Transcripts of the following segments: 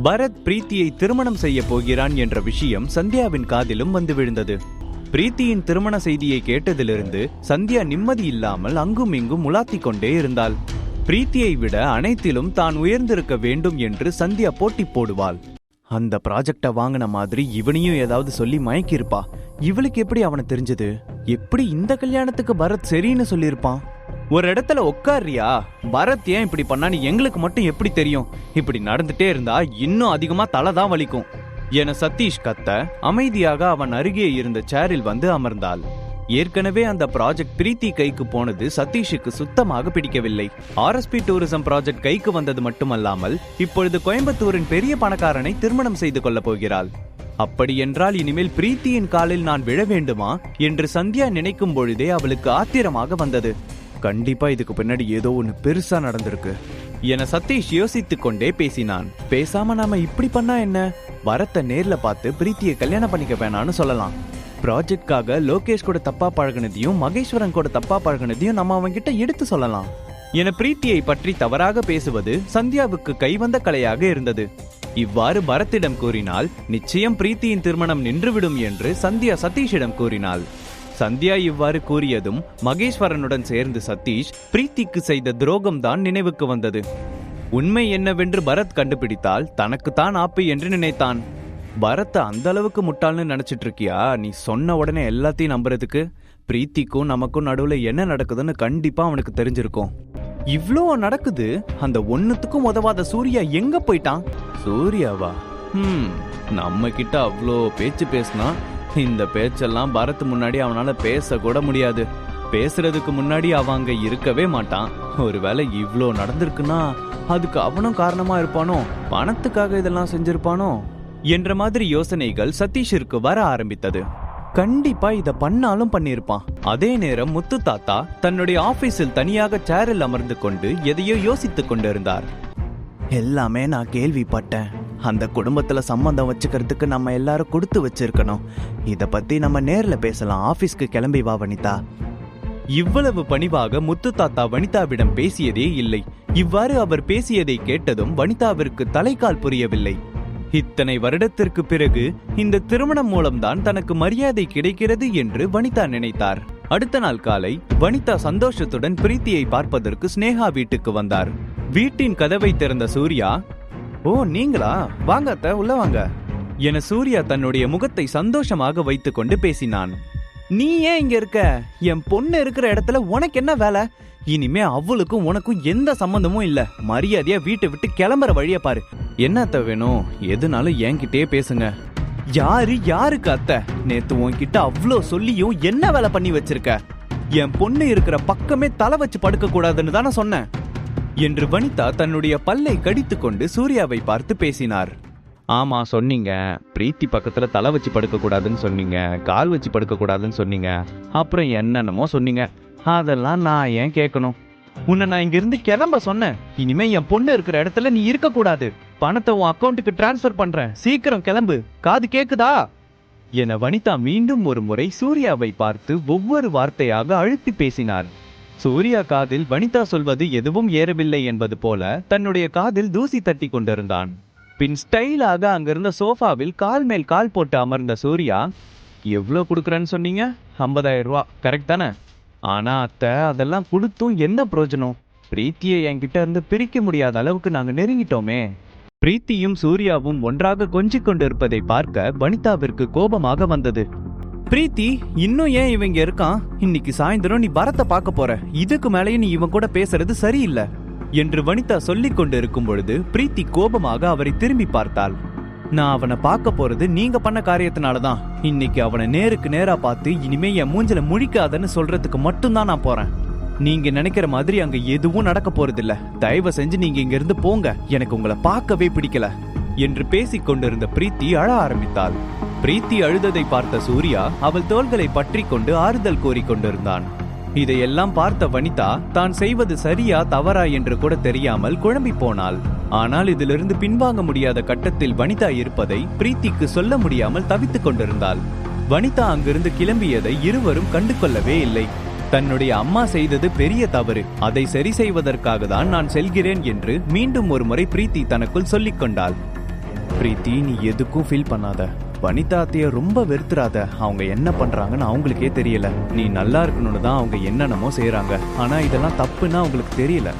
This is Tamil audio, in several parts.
பரத் பிரீத்தியை திருமணம் செய்ய போகிறான் என்ற விஷயம் சந்தியாவின் காதிலும் வந்து விழுந்தது. பிரீத்தியின் திருமண செய்தியை கேட்டதிலிருந்து சந்தியா நிம்மதி இல்லாமல் அங்கும் இங்கும் உலாத்திக் கொண்டே இருந்தாள். பிரீத்தியை விட அனைத்திலும் தான் உயர்ந்திருக்க வேண்டும் என்று சந்தியா போட்டி போடுவாள். அந்த ப்ராஜெக்டை வாங்கின மாதிரி இவனையும் ஏதாவது சொல்லி மயக்கியிருப்பா. இவளுக்கு எப்படி அவனை தெரிஞ்சது? எப்படி இந்த கல்யாணத்துக்கு பரத் சரின்னு சொல்லியிருப்பான்? ஒரு இடத்துல உட்காரியா பரத் ஏன் இப்படி பண்ணான்னு எங்களுக்கு மட்டும் எப்படி தெரியும்? இப்படி நடந்துட்டே இருந்தா இன்னும் அதிகமா தலை தான் வலிக்கும். என சதீஷ் கத்த அமைதியாக அவன் அருகே இருந்த சேரில் வந்து அமர்ந்தாள். ஏற்கனவே அந்த ப்ராஜெக்ட் பிரீத்தி கைக்கு போனது சதீஷுக்கு சுத்தமாக பிடிக்கவில்லை. ஆர்எஸ்பி டூரிசம் ப்ராஜெக்ட் கைக்கு வந்தது மட்டுமல்லாமல் இப்பொழுது கோயம்புத்தூரின் பெரிய பணக்காரனை திருமணம் செய்து கொள்ளப் போகிறாள். அப்படி என்றால் இனிமேல் பிரீத்தியின் காலில் நான் விழ வேண்டுமா? என்று சந்தியா நினைக்கும் பொழுதே அவளுக்கு ஆத்திரமாக வந்தது. கண்டிப்பா இதுக்கு பின்னாடி ஏதோ ஒன்று பெருசா நடந்திருக்கு. என சதீஷ் யோசித்துக் கொண்டே பேசினான். பேசாம நாம இப்படி பண்ணா என்ன? வரத்தை நேர்ல பார்த்து பிரீத்தியை கல்யாணம் பண்ணிக்க வேணாம்னு சொல்லலாம். ப்ராஜெக்ட்காக லோகேஷ் கூட தப்பா பழகுனதையும் மகேஸ்வரன் கூட தப்பா பழகுனதையும் நம்ம அவன்கிட்ட எடுத்து சொல்லலாம். என பிரீத்தியை பற்றி தவறாக பேசுவது சந்தியாவுக்கு கைவந்த கலையாக இருந்தது. இவ்வாறு பரத்திடம் கூறினால் நிச்சயம் பிரீத்தியின் திருமணம் நின்றுவிடும் என்று சந்தியா சதீஷிடம் கூறினாள். சந்தியா இவ்வாறு கூறியதும் மகேஸ்வரனுடன் சேர்ந்து சதீஷ் பிரீத்திக்கு செய்த துரோகம்தான் நினைவுக்கு வந்தது. உண்மை என்னவென்று பரத் கண்டுபிடித்தால் தனக்குத்தான் ஆப்பு என்று நினைத்தான். பரத் அந்த அளவுக்கு முட்டாள்னு நினைச்சிட்டு இருக்கியா நீ சொன்ன உடனே எல்லாத்தையும் நம்புறதுக்கு பிரீத்திக்கும் நமக்கும் நடுவுல என்ன நடக்குதுன்னு கண்டிப்பா அவனுக்கு தெரிஞ்சிருக்கும். இவ்ளோ நடக்குது அந்த ஒண்ணுத்துக்கும் உதவாத சூர்யா எங்க போயிட்டான்? சூர்யாவா? ஹம் நம்ம கிட்ட அவ்வளோ பேச்சு பேசினா இந்த பேச்செல்லாம் பரத் முன்னாடி அவனால பேச கூட முடியாது. பேசுறதுக்கு முன்னாடி அவன் அங்க இருக்கவே மாட்டான். ஒருவேளை இவ்ளோ நடந்திருக்குன்னா அதுக்கு அவனும் காரணமா இருப்பானோ? பணத்துக்காக இதெல்லாம் செஞ்சிருப்பானோ? என்ற மாதிரி யோசனைகள் சதீஷிற்கு வர ஆரம்பித்தது. கண்டிப்பா இத பண்ணாலும் பண்ணிருப்பான். அதே நேரம் முத்து தாத்தா தன்னுடைய ஆபீஸில் தனியாக சேரில் அமர்ந்து கொண்டு எதையோ யோசித்துக் கொண்டிருந்தார். எல்லாமே நான் கேள்விப்பட்டேன். அந்த குடும்பத்துல சம்பந்தம் வச்சுக்கிறதுக்கு நம்ம எல்லாரும் கொடுத்து வச்சிருக்கணும். இத பத்தி நம்ம நேர்ல பேசலாம். ஆபீஸ்க்கு கிளம்பி வா வனிதா. இவ்வளவு பணிவாக முத்து தாத்தா வனிதாவிடம் பேசியதே இல்லை. இவ்வாறு அவர் பேசியதை கேட்டதும் வனிதாவிற்கு தலைக்கால் புரியவில்லை. இத்தனை வருடத்திற்கு பிறகு இந்த திருமணம் மூலம்தான் தனக்கு மரியாதை கிடைக்கிறது என்று வனிதா நினைத்தார். அடுத்த நாள் காலை வனிதா சந்தோஷத்துடன் பிரீத்தியை பார்ப்பதற்கு ஸ்னேகா வீட்டுக்கு வந்தார். வீட்டின் கதவை திறந்த சூர்யா ஓ நீங்களா? வாங்க அத்தை உள்ள வாங்க. என சூர்யா தன்னுடைய முகத்தை சந்தோஷமாக வைத்துக்கொண்டு பேசினான். நீ ஏன் இங்க இருக்க? என் பொண்ணு இருக்கிற இடத்துல உனக்கு என்ன வேலை? இனிமே அவளுக்கும் உனக்கும் எந்த சம்பந்தமும் இல்ல. மரியாதையா வீட்டை விட்டு கிளம்புற வழிய பாரு. என்னத்த வேணும்? எதுனாலும் என்கிட்டயே பேசுங்க. யாரு யாருக்கு அத்தை? நேத்து உன்கிட்ட அவ்வளோ சொல்லியும் என்ன வேலை பண்ணி வச்சிருக்க? என் பொண்ணு இருக்கிற பக்கமே தலை வச்சு படுக்க கூடாதுன்னு தானே சொன்னேன். என்று வனிதா தன்னுடைய பல்லை கடித்துக்கொண்டு சூர்யாவை பார்த்து பேசினார். ஆமா சொன்னீங்க. பிரீத்தி பக்கத்துல தலை வச்சு படுக்க கூடாதுன்னு சொன்னீங்க. கால் வச்சு படுக்க கூடாதுன்னு சொன்னீங்க. அப்புறம் என்னென்னமோ சொன்னீங்க. அதெல்லாம் நான் ஏன் கேட்கணும்? உன்னை நான் இங்க இருந்து கிளம்ப சொன்னேன். இனிமே என் பொண்ணு இருக்கிற இடத்துல நீ இருக்க கூடாது பணத்தை உன் அக்கௌண்ட்டுக்கு டிரான்ஸ்ஃபர் பண்றேன். சீக்கிரம் கிளம்பு. காது கேக்குதா? என வனிதா மீண்டும் ஒரு முறை சூர்யாவை பார்த்து ஒவ்வொரு வார்த்தையாக அழுத்தி பேசினார். சூர்யா காதில் வனிதா சொல்வது எதுவும் ஏறவில்லை என்பது போல தன்னுடைய காதில் தூசி தட்டி கொண்டிருந்தான். பின் ஸ்டைலாக அங்கிருந்த சோஃபாவில் கால் மேல் கால் போட்டு அமர்ந்த சூர்யா எவ்வளோ கொடுக்குறேன்னு சொன்னீங்க? ஐம்பதாயிரம் ரூபா. கரெக்ட் தானே? ஆனா அத்தை அதெல்லாம் கொடுத்தும் என்ன பிரயோஜனம்? பிரீத்தியை என்கிட்ட இருந்து பிரிக்க முடியாத அளவுக்கு நாங்கள் நெருங்கிட்டோமே. பிரீத்தியும் சூர்யாவும் ஒன்றாக கொஞ்சிக் கொண்டிருப்பதை பார்க்க வனிதாவிற்கு கோபமாக வந்தது. பிரீத்தி இன்னும் ஏன் இவங்க இருக்கான்? இன்னைக்கு சாயந்தரம் நீ பரத்தை பார்க்க போற. இதுக்கு மேலேயும் நீ இவன் கூட பேசுறது சரியில்லை. என்று வனிதா சொல்லிக் கொண்டு இருக்கும் பொழுது பிரீத்தி கோபமாக அவரை திரும்பி பார்த்தாள். நான் அவனை பார்க்க போறது நீங்க பண்ண காரியத்தினால தான் இன்னைக்கு அவனை நேருக்கு நேரா பார்த்து இனிமே என் மூஞ்சில முழிக்காதன்னு சொல்றதுக்கு மட்டும்தான் நான் போறேன். நீங்க நினைக்கிற மாதிரி அங்க எதுவும் நடக்க போறதில்ல. தயவு செஞ்சு நீங்க இங்க இருந்து போங்க. எனக்கு உங்களை பார்க்கவே பிடிக்கல. என்று பேசிக் கொண்டிருந்த பிரீத்தி அழ ஆரம்பித்தாள். பிரீத்தி அழுததை பார்த்த சூர்யா அவள் தோள்களை பற்றி கொண்டு ஆறுதல் கோரிக்கொண்டிருந்தான் இதையெல்லாம் பார்த்த வனிதா தான் செய்வது சரியா தவறா? என்று கூட தெரியாமல் குழம்பி போனாள். ஆனால் இதிலிருந்து பின்வாங்க முடியாத கட்டத்தில் வனிதா இருப்பதை பிரீத்திக்கு சொல்ல முடியாமல் தவித்துக் கொண்டிருந்தாள். வனிதா அங்கிருந்து கிளம்பியதை இருவரும் கண்டு கொள்ளவே இல்லை. தன்னுடைய அம்மா செய்தது பெரிய தவறு. அதை சரி செய்வதற்காக தான் நான் செல்கிறேன் என்று மீண்டும் ஒரு முறை பிரீத்தி தனக்குள் சொல்லிக் கொண்டாள். பிரீத்தி நீ எதுக்கும் ஃபீல் பண்ணாத. வனிதா அத்தைய ரொம்ப வெறுத்துறாத. அவங்க என்ன பண்றாங்கன்னு அவங்களுக்கே தெரியல. நீ நல்லா இருக்கணும்னு தான் அவங்க என்னென்னமோ செய்யறாங்க ஆனா இதெல்லாம் தப்புன்னு அவங்களுக்கு தெரியல.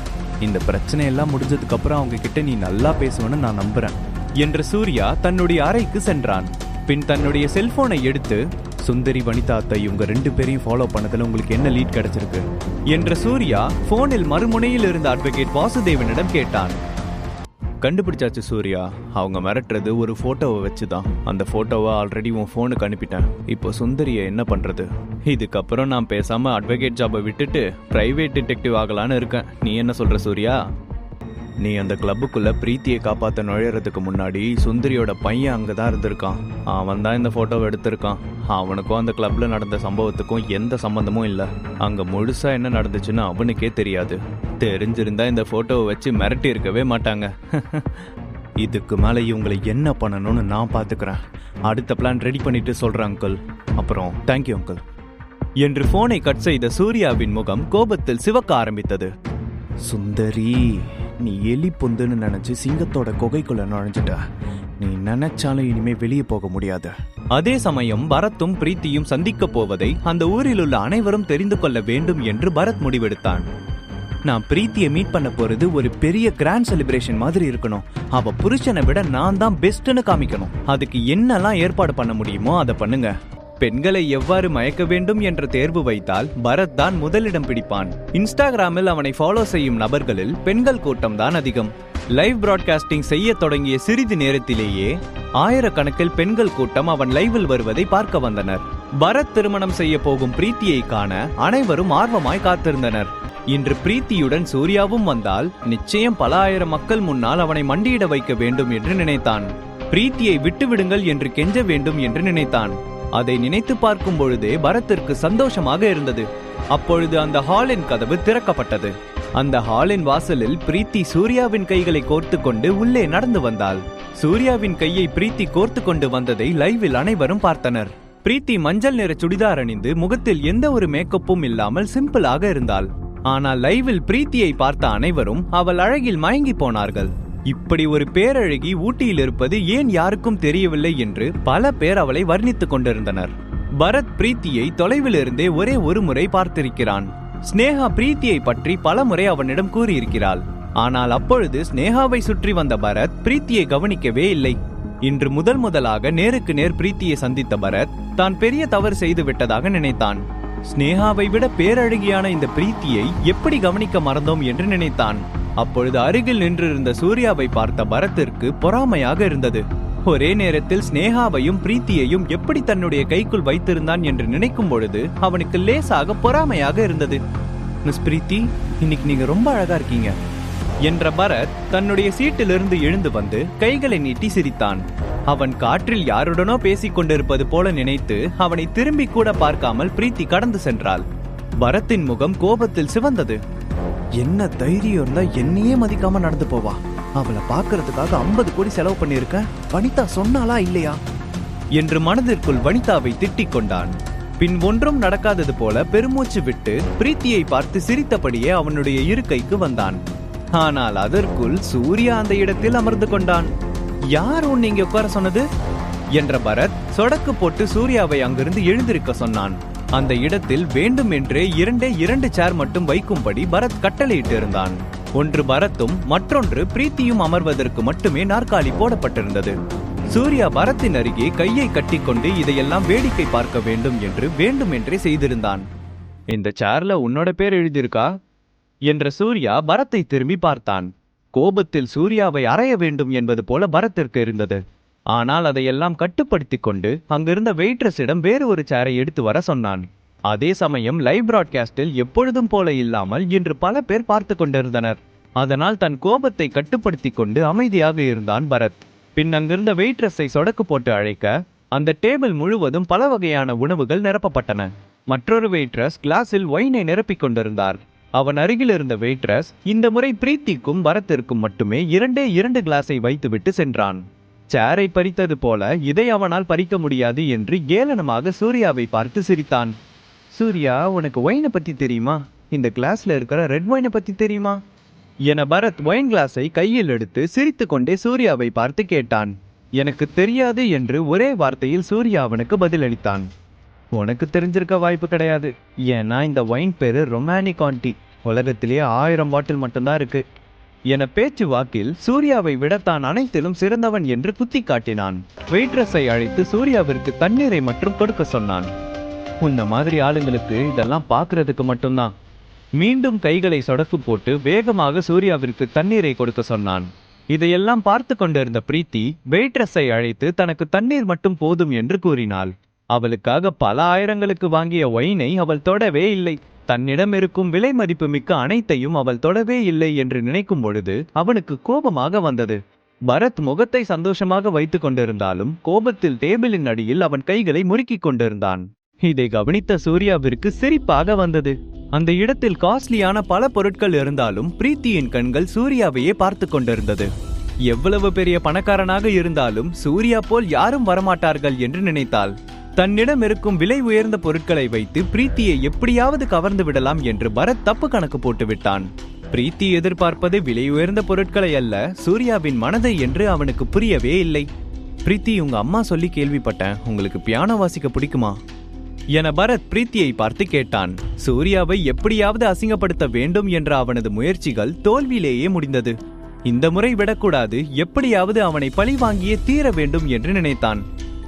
இந்த பிரச்சனை எல்லாம் முடிஞ்சதுக்கு அப்புறம் அவங்க கிட்ட நீ நல்லா பேசுவேன்னு நான் நம்புறேன். என்று சூர்யா தன்னுடைய அறைக்கு சென்றான். பின் தன்னுடைய செல்போனை எடுத்து சுந்தரி வனிதா அத்தை இவங்க ரெண்டு பேரையும் ஃபாலோ பண்ணதுல உங்களுக்கு என்ன லீட் கிடைச்சிருக்கு? என்ற சூர்யா போனில் மறுமுனையில் இருந்த அட்வொகேட் வாசுதேவனிடம் கேட்டான். கண்டுபிடிச்சாச்சு சூர்யா. அவங்க மிரட்டுறது ஒரு போட்டோவை வச்சு தான் அந்த போட்டோவை ஆல்ரெடி உன் ஃபோனுக்கு அனுப்பிட்டேன். இப்போ சுந்தரியை என்ன பண்ணுறது இதுக்கப்புறம் நான் பேசாமல் அட்வொகேட் ஜாபை விட்டுட்டு ப்ரைவேட் டிடெக்டிவ் ஆகலான்னு இருக்கேன். நீ என்ன சொல்கிற சூர்யா? நீ அந்த கிளப்புக்குள்ள பிரீத்தியை காப்பாற்ற நுழையறதுக்கு முன்னாடி சுந்தரியோட பையன் அங்கே தான் இருந்திருக்கான். அவன் தான் இந்த ஃபோட்டோவை எடுத்திருக்கான். அவனுக்கும் அந்த கிளப்ல நடந்த சம்பவத்துக்கும் எந்த சம்பந்தமும் இல்லை. அங்கே முழுசாக என்ன நடந்துச்சுன்னு அவனுக்கே தெரியாது. தெரிஞ்சிருந்தா இந்த ஃபோட்டோவை வச்சு மிரட்டி இருக்கவே மாட்டாங்க. இதுக்கு மேலே இவங்களை என்ன பண்ணணும்னு நான் பார்த்துக்கிறேன் அடுத்த பிளான் ரெடி பண்ணிட்டு சொல்கிறேன் அங்கிள் அப்புறம் தேங்க்யூ அங்கிள் என்று போனை கட் செய்த சூர்யாவின் முகம் கோபத்தில் சிவக்க ஆரம்பித்தது. சுந்தரி. நீ எலி பொந்துன்னு நினைச்சு சிங்கத்தோட குகைக்குள்ள நுழைஞ்சிட்ட. நீ நினைச்சாலும் இனிமே வெளியே போக முடியாது. அதே சமயம் பரத்தும் பிரீத்தியும் சந்திக்க போவதை அந்த ஊரில் உள்ள அனைவரும் தெரிந்து கொள்ள வேண்டும் என்று பரத் முடிவெடுத்தான். நான் பிரீத்தியை மீட் பண்ண போறது ஒரு பெரிய கிராண்ட் செலிப்ரேஷன் மாதிரி இருக்கணும். அவ புருஷனை விட நான் தான் பெஸ்ட்னு காமிக்கணும். அதுக்கு என்னெல்லாம் ஏற்பாடு பண்ண முடியுமோ அதை பண்ணுங்க. பெண்களை எவ்வாறு மயக்க வேண்டும் என்ற தேர்வு வைத்தால் பரத் தான் முதலிடம் பிடிப்பான். இன்ஸ்டாகிராமில் அவனை ஃபாலோ செய்யும் நபர்களில் பெண்கள் கூட்டம் தான் அதிகம். லைவ் பிராட்காஸ்டிங் செய்ய தொடங்கிய சிறிது நேரத்திலேயே ஆயிரக்கணக்கில் பெண்கள் கூட்டம் அவன் லைவில் வருவதை பார்க்க வந்தனர். பரத் திருமணம் செய்ய போகும் பிரீத்தியை காண அனைவரும் ஆர்வமாய் காத்திருந்தனர். இன்று பிரீத்தியுடன் சூர்யாவும் வந்தால் நிச்சயம் பல ஆயிரம் மக்கள் முன்னால் அவனை மண்டியிட வைக்க வேண்டும் என்று நினைத்தான். பிரீத்தியை விட்டுவிடுங்கள் என்று கெஞ்ச வேண்டும் என்று நினைத்தான். அதை நினைத்து பார்க்கும் பொழுதே பரத்திற்கு சந்தோஷமாக இருந்தது. அப்பொழுது அந்த ஹாலின் கதவு திறக்கப்பட்டது. அந்த ஹாலின் வாசலில் பிரீத்தி சூர்யாவின் கைகளை கோர்த்து கொண்டு உள்ளே நடந்து வந்தாள். சூர்யாவின் கையை பிரீத்தி கோர்த்து கொண்டு வந்ததை லைவில் அனைவரும் பார்த்தனர். பிரீத்தி மஞ்சள் நிற சுடிதார் அணிந்து முகத்தில் எந்த ஒரு மேக்கப்பும் இல்லாமல் சிம்பிளாக இருந்தாள். ஆனால் லைவில் பிரீத்தியை பார்த்த அனைவரும் அவள் அழகில் மயங்கி போனார்கள். இப்படி ஒரு பேரழகி ஊட்டியில் இருப்பது ஏன் யாருக்கும் தெரியவில்லை என்று பல பேர் அவளை வர்ணித்துக் கொண்டிருந்தனர். பரத் பிரீத்தியை தொலைவிலிருந்தே ஒரே ஒரு முறை பார்த்திருக்கிறான். ஸ்னேகா பிரீத்தியை பற்றி பல முறை அவனிடம் கூறியிருக்கிறாள். ஆனால் அப்பொழுது ஸ்னேகாவை சுற்றி வந்த பரத் பிரீத்தியை கவனிக்கவே இல்லை. இன்று முதல் முதலாக நேருக்கு நேர் பிரீத்தியை சந்தித்த பரத் தான் பெரிய தவறு செய்து விட்டதாக நினைத்தான். ஸ்னேகாவை விட பேரழகியான இந்த பிரீத்தியை எப்படி கவனிக்க மறந்தோம் என்று நினைத்தான். அப்பொழுது அருகில் நின்றிருந்த சூர்யாவை பார்த்த பரத்திற்கு பொறாமையாக இருந்தது. ஒரே நேரத்தில் ஸ்னேகாவையும் பிரீத்தியையும் எப்படி தன்னுடைய கைக்குள் வைத்திருந்தான் என்று நினைக்கும் பொழுது அவனுக்கு லேசாக பொறாமையாக இருந்தது. மிஸ் பிரீத்தி இன்னைக்கு நீங்க ரொம்ப அழகா இருக்கீங்க. என்ற பரத் தன்னுடைய சீட்டிலிருந்து எழுந்து வந்து கைகளை நீட்டி சிரித்தான். அவன் காற்றில் யாருடனோ பேசிக் கொண்டிருப்பது போல நினைத்து அவனை திரும்பி கூட பார்க்காமல் பிரீத்தி கடந்து சென்றாள். பரத்தின் முகம் கோபத்தில் சிவந்தது. என்ன தைரியம் இருந்தா என்னையே மதிக்காம நடந்து போவா. அவளை பார்க்கறதுக்காக ஐம்பது கோடி செலவு பண்ணியிருக்கேன் வனிதா சொன்னாலா இல்லையா? என்று மனதிற்குள் வனிதாவை திட்டிக் கொண்டான். பின் ஒன்றும் நடக்காதது போல பெருமூச்சு விட்டு பிரீத்தியை பார்த்து சிரித்தபடியே அவனுடைய இருக்கைக்கு வந்தான். ஆனால் அதற்குள் சூர்யா அந்த இடத்தில் அமர்ந்து கொண்டான். யார் உன்னை இங்க உட்கார சொன்னது? என்ற பரத் சொடக்கு போட்டு சூர்யாவை அங்கிருந்து எழுந்திருக்க சொன்னான். அந்த இடத்தில் வேண்டுமென்றே இரண்டே இரண்டு சேர் மட்டும் வைக்கும்படி பரத் கட்டளையிட்டிருந்தான். ஒன்று பரத்தும் மற்றொன்று பிரீத்தியும் அமர்வதற்கு மட்டுமே நாற்காலி போடப்பட்டிருந்தது. சூர்யா பரத்தின் அருகே கையை கட்டிக்கொண்டு இதையெல்லாம் வேடிக்கை பார்க்க வேண்டும் என்று வேண்டுமென்றே செய்திருந்தான். இந்த சேர்ல உன்னோட பேர் எழுதியிருக்கா? என்ற சூர்யா பரத்தை திரும்பி பார்த்தான். கோபத்தில் சூர்யாவை அறைய வேண்டும் என்பது போல பரத்திற்கு இருந்தது. ஆனால் அதையெல்லாம் கட்டுப்படுத்திக் கொண்டு அங்கிருந்த வெயிட்ரஸிடம் வேறு ஒரு சேரை எடுத்து வர சொன்னான். அதே சமயம் லைவ் பிராட்காஸ்டில் எப்பொழுதும் போல இல்லாமல் இன்று பல பேர் பார்த்து கொண்டிருந்தனர். அதனால் தன் கோபத்தை கட்டுப்படுத்திக் கொண்டு அமைதியாக இருந்தான் பரத். பின் அங்கிருந்த வெயிட்ரஸை சொடக்கு போட்டு அழைக்க அந்த டேபிள் முழுவதும் பல வகையான உணவுகள் நிரப்பப்பட்டன. மற்றொரு வெயிட்ரஸ் கிளாஸில் ஒயினை நிரப்பிக் கொண்டிருந்தார். அவன் அருகில் இருந்த வெயிட்ரஸ் இந்த முறை பிரீத்திக்கும் பரத்திற்கும் மட்டுமே இரண்டே இரண்டு கிளாஸை வைத்துவிட்டு சென்றான். சேரை பறித்தது போல இதை அவனால் பறிக்க முடியாது என்று ஏளனமாக சூர்யாவை பார்த்து சிரித்தான். சூர்யா உனக்கு ஒயினை பத்தி தெரியுமா? இந்த கிளாஸ்ல இருக்கிற ரெட் ஒயினை பத்தி தெரியுமா? என பரத் ஒயின் கிளாஸை கையில் எடுத்து சிரித்துக்கொண்டே சூர்யாவை பார்த்து கேட்டான். எனக்கு தெரியாது என்று ஒரே வார்த்தையில் சூர்யா அவனுக்கு பதிலளித்தான். உனக்கு தெரிஞ்சிருக்க வாய்ப்பு கிடையாது. ஏன்னா இந்த ஒயின் பேரு ரொமானிக் ஆண்டி உலகத்திலேயே ஆயிரம் பாட்டில் மட்டும்தான் இருக்கு. என பேச்சு வாக்கில் சூர்யாவை விட தான் அனைத்திலும் சிறந்தவன் என்று குத்தி காட்டினான் வெயிட்ரஸை அழைத்து சூர்யாவிற்கு தண்ணீரை மட்டும் கொடுக்க சொன்னான். உன்ன மாதிரி ஆளுங்களுக்கு இதெல்லாம் பார்க்கறதுக்கு மட்டும்தான். மீண்டும் கைகளை சொடக்கு போட்டு வேகமாக சூர்யாவிற்கு தண்ணீரை கொடுக்க சொன்னான். இதையெல்லாம் பார்த்து கொண்டிருந்த பிரீத்தி வெயிட்ரஸை அழைத்து தனக்கு தண்ணீர் மட்டும் போதும் என்று கூறினாள். அவளுக்காக பல ஆயிரங்களுக்கு வாங்கிய ஒயினை அவள் தொடவே இல்லை. தன்னிடம் இருக்கும் விலை மதிப்பு மிக்க அனைத்தையும் அவள் தொடவே இல்லை என்று நினைக்கும் பொழுது அவனுக்கு கோபமாக வந்தது. பரத் முகத்தை சந்தோஷமாக வைத்துக் கொண்டிருந்தாலும் கோபத்தில் டேபிளின் அடியில் அவன் கைகளை முறுக்கிக் கொண்டிருந்தான். இதை கவனித்த சூர்யாவிற்கு சிரிப்பாக வந்தது. அந்த இடத்தில் காஸ்ட்லியான பல பொருட்கள் இருந்தாலும் பிரீத்தியின் கண்கள் சூர்யாவையே பார்த்து கொண்டிருந்தது. எவ்வளவு பெரிய பணக்காரனாக இருந்தாலும் சூர்யா போல் யாரும் வரமாட்டார்கள் என்று நினைத்தாள். தன்னிடம் இருக்கும் விலை உயர்ந்த பொருட்களை வைத்து பிரீத்தியை எப்படியாவது கவர்ந்து விடலாம் என்று பரத் தப்பு கணக்கு போட்டு விட்டான். பிரீத்தி எதிர்பார்ப்பது விலை உயர்ந்த பொருட்களை அல்ல சூர்யாவின் மனதை என்று அவனுக்கு புரியவே இல்லை. பிரீத்தி உங்க அம்மா சொல்லி கேள்விப்பட்டேன். உங்களுக்கு பியானோ வாசிக்க பிடிக்குமா? என பரத் பிரீத்தியை பார்த்து கேட்டான். சூர்யாவை எப்படியாவது அசிங்கப்படுத்த வேண்டும் என்ற அவனது முயற்சிகள் தோல்வியிலேயே முடிந்தது. இந்த முறை விடக்கூடாது எப்படியாவது அவனை பழி வாங்கியே தீர வேண்டும் என்று நினைத்தான்.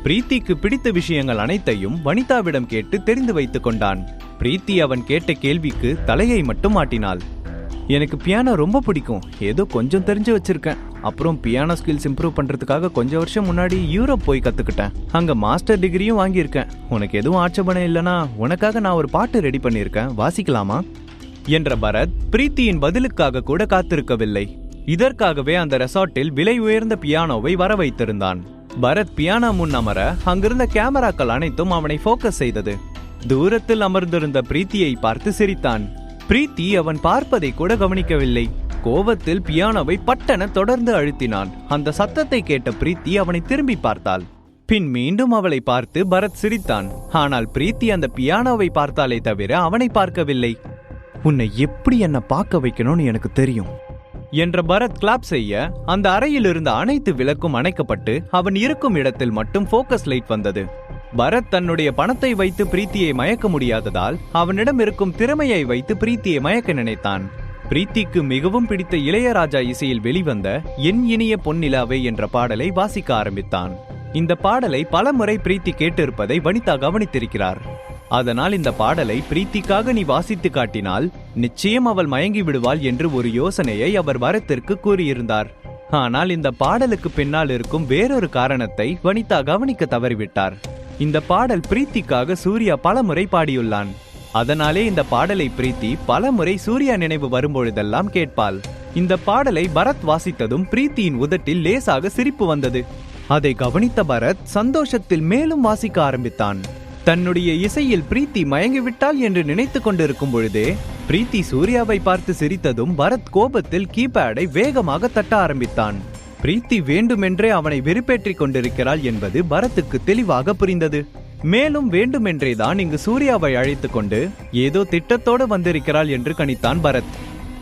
பிரீத்திக்கு பிடித்த விஷயங்கள் அனைத்தையும் வனிதாவிடம் கேட்டு தெரிந்து வைத்துக் கொண்டான். பிரீத்தி அவன் கேட்ட கேள்விக்கு தலையை மட்டும் ஆட்டினாள். எனக்கு பியானோ ரொம்ப பிடிக்கும். ஏதோ கொஞ்சம் தெரிஞ்சு வச்சிருக்கேன். அப்புறம் பியானோ ஸ்கில்ஸ் இம்ப்ரூவ் பண்றதுக்காக கொஞ்சம் வருஷம் முன்னாடி யூரோப் போய் கத்துக்கிட்டேன். அங்க மாஸ்டர் டிகிரியும் வாங்கியிருக்கேன். உனக்கு எதுவும் ஆட்சேபனை இல்லனா உனக்காக நான் ஒரு பாட்டு ரெடி பண்ணியிருக்கேன். வாசிக்கலாமா? என்ற பரத் பிரீத்தியின் பதிலுக்காக கூட காத்திருக்கவில்லை. இதற்காகவே அந்த ரெசார்ட்டில் விலை உயர்ந்த பியானோவை வர வைத்திருந்தான் பரத் பியானோ முன் அமர அங்கிருந்த கேமராக்கள் அனைத்தும் அவனை ஃபோக்கஸ் செய்தது. தூரத்தில் அமர்ந்திருந்த பிரீத்தியை பார்த்து சிரித்தான். பிரீத்தி அவன் பார்ப்பதை கூட கவனிக்கவில்லை. கோபத்தில் பியானோவை பட்டன தொடர்ந்து அழுத்தினான். அந்த சத்தத்தை கேட்ட பிரீத்தி அவனை திரும்பி பார்த்தாள். பின் மீண்டும் அவளை பார்த்து பரத் சிரித்தான். ஆனால் பிரீத்தி அந்த பியானோவை பார்த்தாலே தவிர அவனை பார்க்கவில்லை. உன்னை எப்படி என்ன பார்க்க வைக்கணும்னு எனக்கு தெரியும். என்ற பரத் கிளாப் செய்ய அந்த அறையில் இருந்த அனைத்து விளக்கும் அணைக்கப்பட்டு அவன் இருக்கும் இடத்தில் மட்டும் போக்கஸ் லைட் வந்தது. பரத் தன்னுடைய பணத்தை வைத்து பிரீத்தியை மயக்க முடியாததால் அவனிடம் இருக்கும் திறமையை வைத்து பிரீத்தியை மயக்க நினைத்தான். பிரீத்திக்கு மிகவும் பிடித்த இளையராஜா இசையில் வெளிவந்த என் இனிய பொன்னிலாவே என்ற பாடலை வாசிக்க ஆரம்பித்தான். இந்த பாடலை பலமுறை பிரீத்தி கேட்டிருப்பதை வனிதா கவனித்திருக்கிறார். அதனால் இந்த பாடலை பிரீத்திக்காக நீ வாசித்து காட்டினால் நிச்சயம் அவள் மயங்கி விடுவாள் என்று ஒரு யோசனையை அவர் வரத்திற்கு கூறியிருந்தார். ஆனால் இந்த பாடலுக்கு பின்னால் இருக்கும் வேறொரு காரணத்தை வனிதா கவனிக்க தவறிவிட்டார். இந்த பாடல் பிரீத்திக்காக சூர்யா பலமுறை பாடியுள்ளான். அதனாலே இந்த பாடலை பிரீத்தி பலமுறை சூர்யா நினைவு வரும்பொழுதெல்லாம் கேட்பாள். இந்த பாடலை பரத் வாசித்ததும் பிரீத்தியின் உதட்டில் லேசாக சிரிப்பு வந்தது. அதை கவனித்த பரத் சந்தோஷத்தில் மேலும் வாசிக்க ஆரம்பித்தான். தன்னுடைய இசையில் பிரீத்தி மயங்கிவிட்டாள் என்று நினைத்து கொண்டிருக்கும் பொழுதே பிரீத்தி சூர்யாவை பார்த்து சிரித்ததும் பரத் கோபத்தில் கீபேடை வேகமாக தட்ட ஆரம்பித்தான். பிரீத்தி வேண்டுமென்றே அவனை வெறுப்பேற்றிக் கொண்டிருக்கிறாள் என்பது பரத்துக்கு தெளிவாக புரிந்தது. மேலும் வேண்டுமென்றே தான் இங்கு சூர்யாவை அழைத்து கொண்டு ஏதோ திட்டத்தோடு வந்திருக்கிறாள் என்று கணித்தான் பரத்.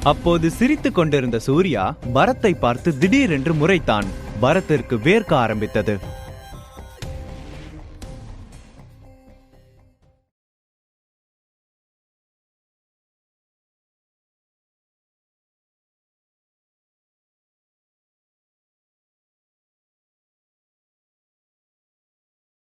அப்போது சிரித்துக் கொண்டிருந்த சூர்யா பரத்தை பார்த்து திடீரென்று முறைத்தான். பரத்திற்கு வேர்க்க ஆரம்பித்தது.